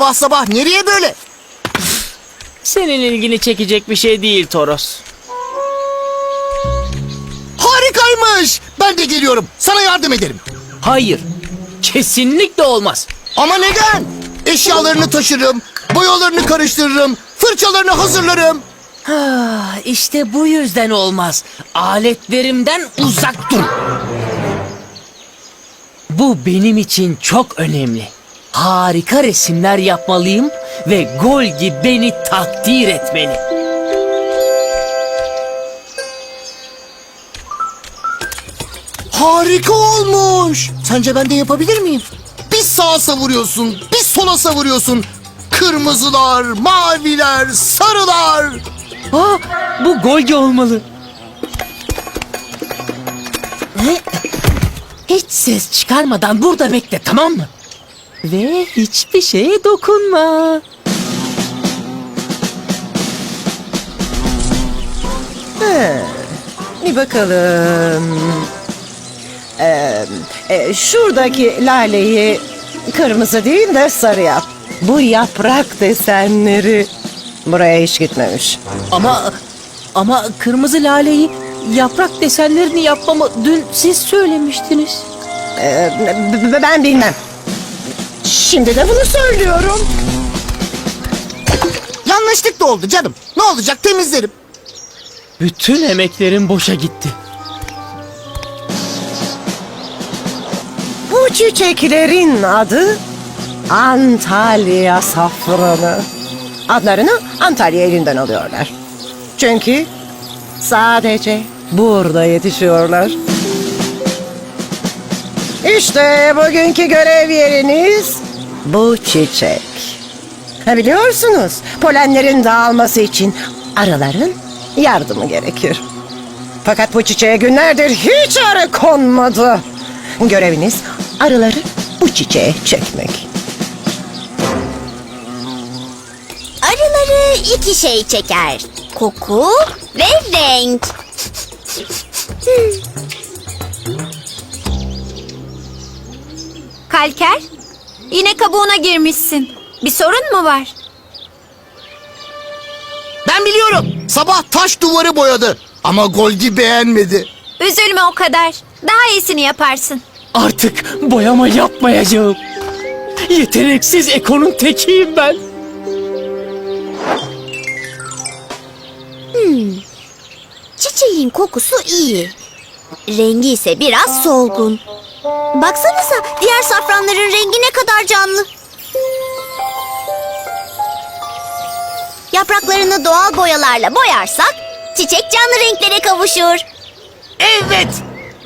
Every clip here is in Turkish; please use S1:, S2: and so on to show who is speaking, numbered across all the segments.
S1: Sabah sabah nereye böyle?
S2: Senin ilgini çekecek bir şey değil Toros.
S1: Harikaymış. Ben de geliyorum. Sana yardım ederim.
S2: Hayır. Kesinlikle olmaz.
S1: Ama neden? Eşyalarını taşırım, boyalarını karıştırırım, fırçalarını hazırlarım.
S2: Ah, işte bu yüzden olmaz. Aletlerimden uzak dur. Bu benim için çok önemli. Harika resimler yapmalıyım ve Golgi beni takdir etmeli.
S1: Harika olmuş. Sence ben de yapabilir miyim? Bir sağa savuruyorsun, bir sola savuruyorsun. Kırmızılar, maviler, sarılar.
S2: Aa, bu Golgi olmalı. Ne? Hiç ses çıkarmadan burada bekle tamam mı? Ve hiçbir şeye dokunma.
S3: Bir bakalım. Ee, e, şuradaki laleyi kırmızı değil de sarı yap. Bu yaprak desenleri buraya hiç gitmemiş.
S2: Ama ama kırmızı laleyi yaprak desenlerini yapmamı dün siz söylemiştiniz.
S3: Ee, ben bilmem. Şimdi de bunu söylüyorum.
S1: Yanlışlık da oldu canım. Ne olacak temizlerim.
S2: Bütün emeklerim boşa gitti.
S3: Bu çiçeklerin adı Antalya safranı. Adlarını Antalya elinden alıyorlar. Çünkü sadece burada yetişiyorlar. İşte bugünkü görev yeriniz bu çiçek. Ha biliyorsunuz polenlerin dağılması için arıların yardımı gerekir. Fakat bu çiçeğe günlerdir hiç arı konmadı. Göreviniz arıları bu çiçeğe çekmek.
S4: Arıları iki şey çeker. Koku ve renk. Kalker, yine kabuğuna girmişsin. Bir sorun mu var?
S1: Ben biliyorum. Sabah taş duvarı boyadı. Ama Golgi beğenmedi.
S4: Üzülme o kadar. Daha iyisini yaparsın.
S2: Artık boyama yapmayacağım. Yeteneksiz Eko'nun tekiyim ben.
S4: Çiçeğin kokusu iyi. Rengi ise biraz solgun. Baksanıza diğer safranların rengi ne kadar canlı. Yapraklarını doğal boyalarla boyarsak çiçek canlı renklere kavuşur.
S1: Evet.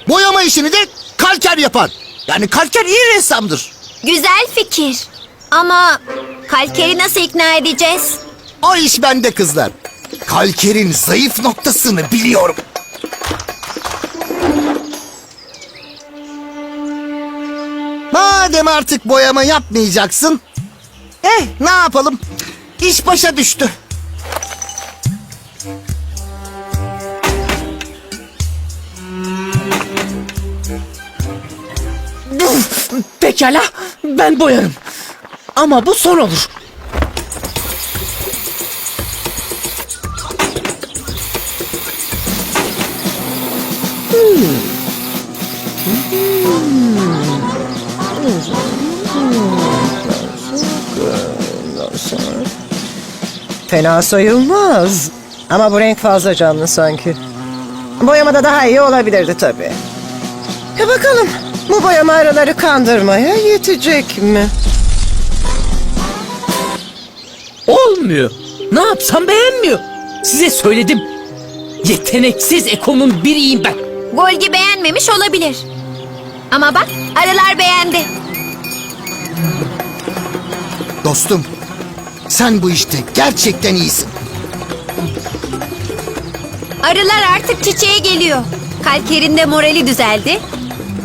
S1: Boyama işini de kalker yapar. Yani kalker iyi ressamdır.
S4: Güzel fikir. Ama kalkeri nasıl ikna edeceğiz?
S1: O iş bende kızlar. Kalkerin zayıf noktasını biliyorum. Madem artık boyama yapmayacaksın. Eh ne yapalım? İş başa düştü.
S2: Pekala ben boyarım. Ama bu son olur.
S3: Fena sayılmaz. Ama bu renk fazla canlı sanki. Boyamada daha iyi olabilirdi tabii. E bakalım bu boyama araları kandırmaya yetecek mi?
S2: Olmuyor. Ne yapsam beğenmiyor. Size söyledim. Yeteneksiz Eko'nun biriyim ben.
S4: Golgi beğenmemiş olabilir. Ama bak arılar beğendi.
S1: Dostum, sen bu işte gerçekten iyisin.
S4: Arılar artık çiçeğe geliyor. Kalker'in de morali düzeldi.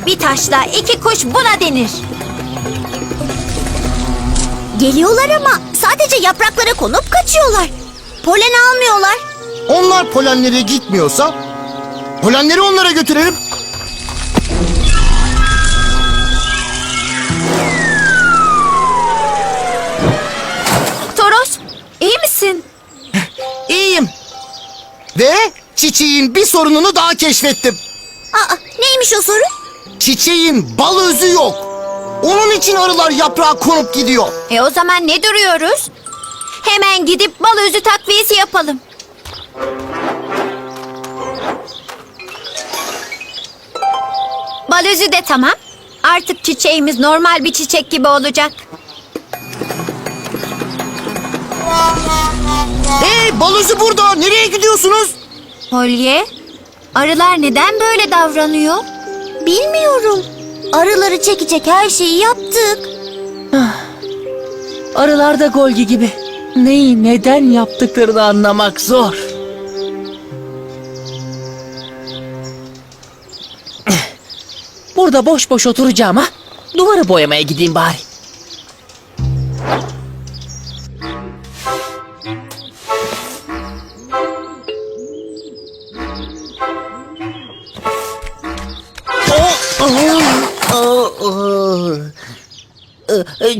S4: Bir taşla iki kuş buna denir. Geliyorlar ama sadece yapraklara konup kaçıyorlar. Polen almıyorlar.
S1: Onlar polenlere gitmiyorsa polenleri onlara götürelim.
S4: Misin?
S1: İyiyim. Ve çiçeğin bir sorununu daha keşfettim.
S4: Aa, neymiş o sorun?
S1: Çiçeğin bal özü yok. Onun için arılar yaprağa konup gidiyor.
S4: E o zaman ne duruyoruz? Hemen gidip bal özü takviyesi yapalım. Bal özü de tamam. Artık çiçeğimiz normal bir çiçek gibi olacak.
S1: Hey bal özü burada. Nereye gidiyorsunuz?
S4: Holye, arılar neden böyle davranıyor? Bilmiyorum. Arıları çekecek her şeyi yaptık.
S2: Arılar da Golgi gibi. Neyi neden yaptıklarını anlamak zor. Burada boş boş oturacağım ha. Duvarı boyamaya gideyim bari.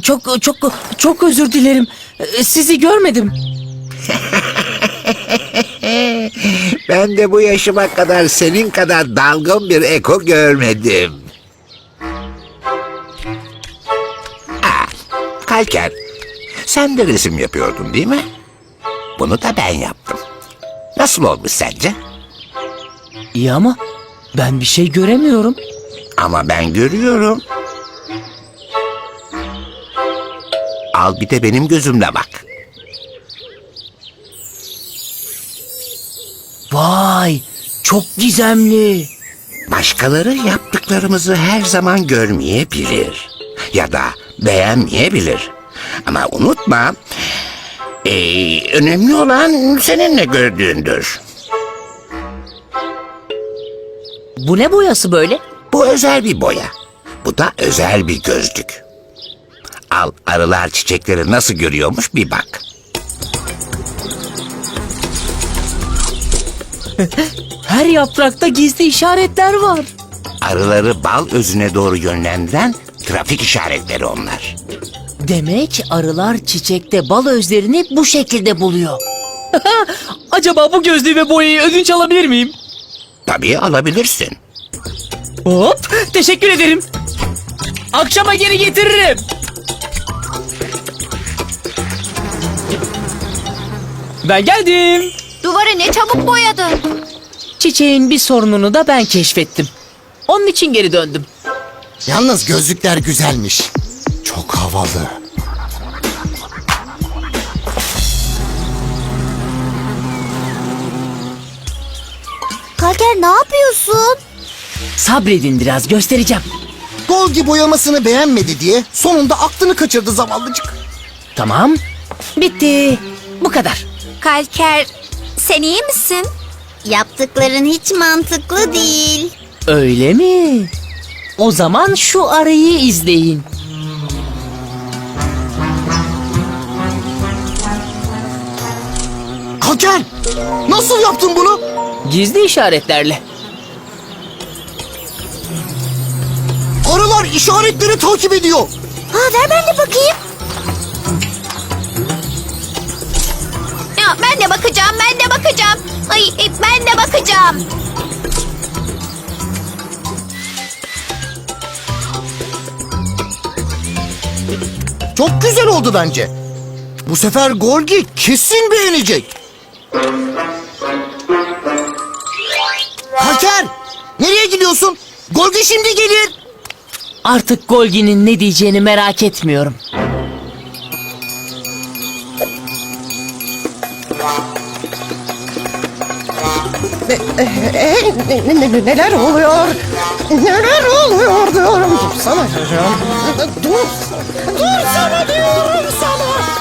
S2: Çok çok çok özür dilerim. Ee, Sizi görmedim.
S5: Ben de bu yaşıma kadar senin kadar dalgın bir eko görmedim. Kalker, sen de resim yapıyordun değil mi? Bunu da ben yaptım. Nasıl olmuş sence?
S2: İyi ama ben bir şey göremiyorum.
S5: Ama ben görüyorum. Al bir de benim gözümle bak.
S2: Vay çok gizemli.
S5: Başkaları yaptıklarımızı her zaman görmeyebilir. Ya da beğenmeyebilir. Ama unutma, eee, önemli olan senin ne gördüğündür.
S2: Bu ne boyası böyle?
S5: Bu özel bir boya. Bu da özel bir gözlük. Al arılar çiçekleri nasıl görüyormuş bir bak.
S2: Her yaprakta gizli işaretler var.
S5: Arıları bal özüne doğru yönlendiren trafik işaretleri onlar.
S2: Demek arılar çiçekte bal özlerini bu şekilde buluyor. Acaba bu gözlüğü ve boyayı ödünç alabilir miyim?
S5: Tabii alabilirsin.
S2: Hop teşekkür ederim. Akşama geri getiririm. Ben geldim.
S4: Duvarı ne çabuk boyadın.
S2: Çiçeğin bir sorununu da ben keşfettim. Onun için geri döndüm.
S1: Yalnız gözlükler güzelmiş. Çok havalı.
S4: Kalker ne yapıyorsun?
S2: Sabredin biraz göstereceğim.
S1: Golgi boyamasını beğenmedi diye sonunda aklını kaçırdı zavallıcık.
S2: Tamam. Bitti. Bu kadar.
S4: Kalker, sen iyi misin? Yaptıkların hiç mantıklı değil.
S2: Öyle mi? O zaman şu arayı izleyin.
S1: Kalker! Nasıl yaptın bunu?
S2: Gizli işaretlerle.
S1: Arılar işaretleri takip ediyor.
S4: Ha ver ben de bakayım. Ben de bakacağım, ben de bakacağım. Ay, e, ben de bakacağım.
S1: Çok güzel oldu bence. Bu sefer Golgi kesin beğenecek. Kalker! Nereye gidiyorsun? Golgi şimdi gelir.
S2: Artık Golgi'nin ne diyeceğini merak etmiyorum.
S3: Neler oluyor? Neler oluyor diyorum. Dursana çocuğum. Dur. Dur sana diyorum sana.